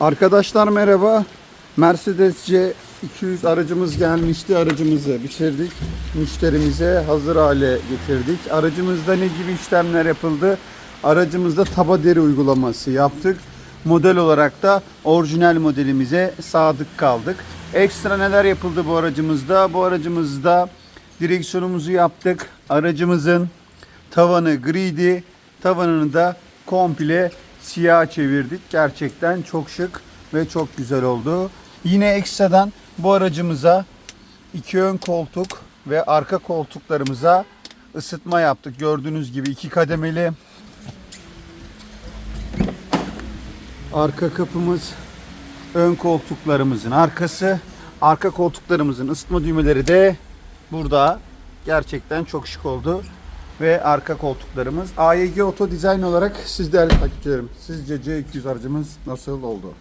Arkadaşlar merhaba. Mercedes C200 aracımız gelmişti. Aracımızı bitirdik. Müşterimize hazır hale getirdik. Aracımızda ne gibi işlemler yapıldı? Aracımızda taba deri uygulaması yaptık. Model olarak da orijinal modelimize sadık kaldık. Ekstra neler yapıldı bu aracımızda? Bu aracımızda direksiyonumuzu yaptık. Aracımızın tavanı griydi. Tavanını da komple siyah çevirdik. Gerçekten çok şık ve çok güzel oldu. Yine ekstradan bu aracımıza iki ön koltuk ve arka koltuklarımıza ısıtma yaptık. Gördüğünüz gibi iki kademeli. Arka kapımız ön koltuklarımızın arkası. Arka koltuklarımızın ısıtma düğmeleri de burada. Gerçekten çok şık oldu. Ve arka koltuklarımız. AYG Oto Design olarak siz değerli takipçilerim. Sizce C200 aracımız nasıl oldu?